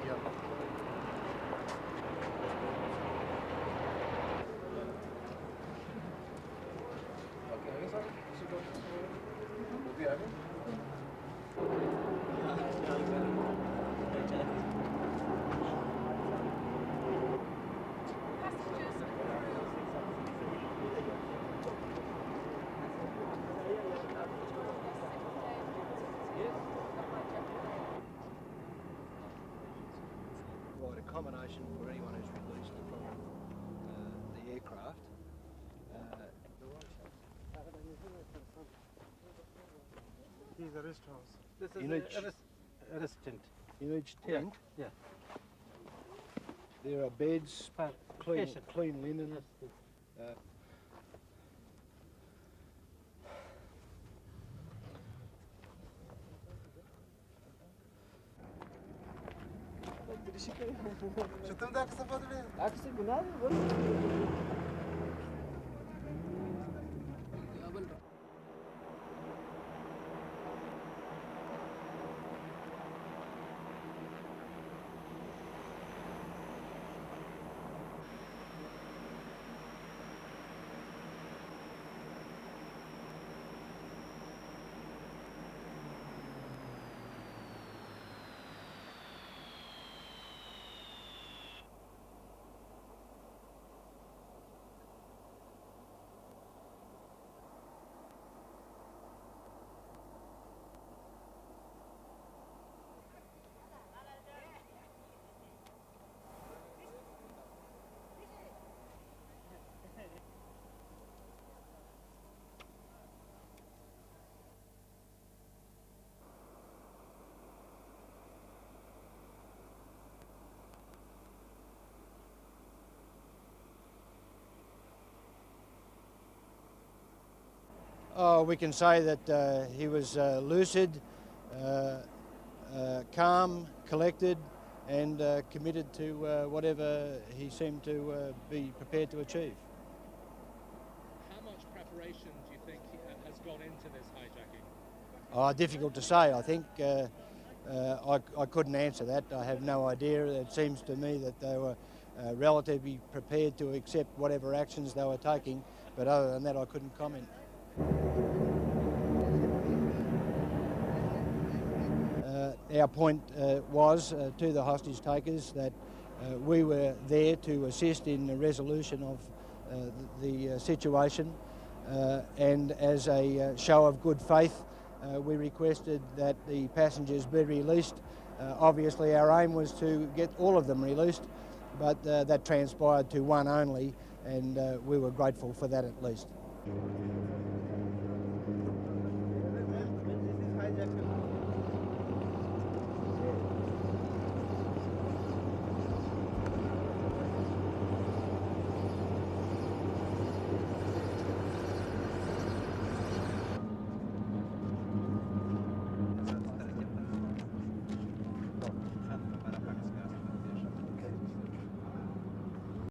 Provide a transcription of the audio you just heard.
Okay, is that? Is it going this way? Will be having? Accommodation for anyone who's released from uh, the aircraft. Uh, These are rest house. This is In a each- arrest, arrest tent. in each tent, Yeah. there are beds, Pa- clean, patient. clean linen. Yes, Что ты так саподрил? А ты себе надо, вот. Oh, we can say that uh, he was uh, lucid, uh, uh, calm, collected, and uh, committed to uh, whatever he seemed to uh, be prepared to achieve. How much preparation do you think has gone into this hijacking? Oh, difficult to say. I think uh, uh, I, I couldn't answer that. I have no idea. It seems to me that they were uh, relatively prepared to accept whatever actions they were taking, but other than that, I couldn't comment. Our point uh, was uh, to the hostage takers that uh, we were there to assist in the resolution of uh, the, uh, situation uh, and as a show of good faith we requested that the passengers be released. Obviously our aim was to get all of them released but that transpired to one only and we were grateful for that at least.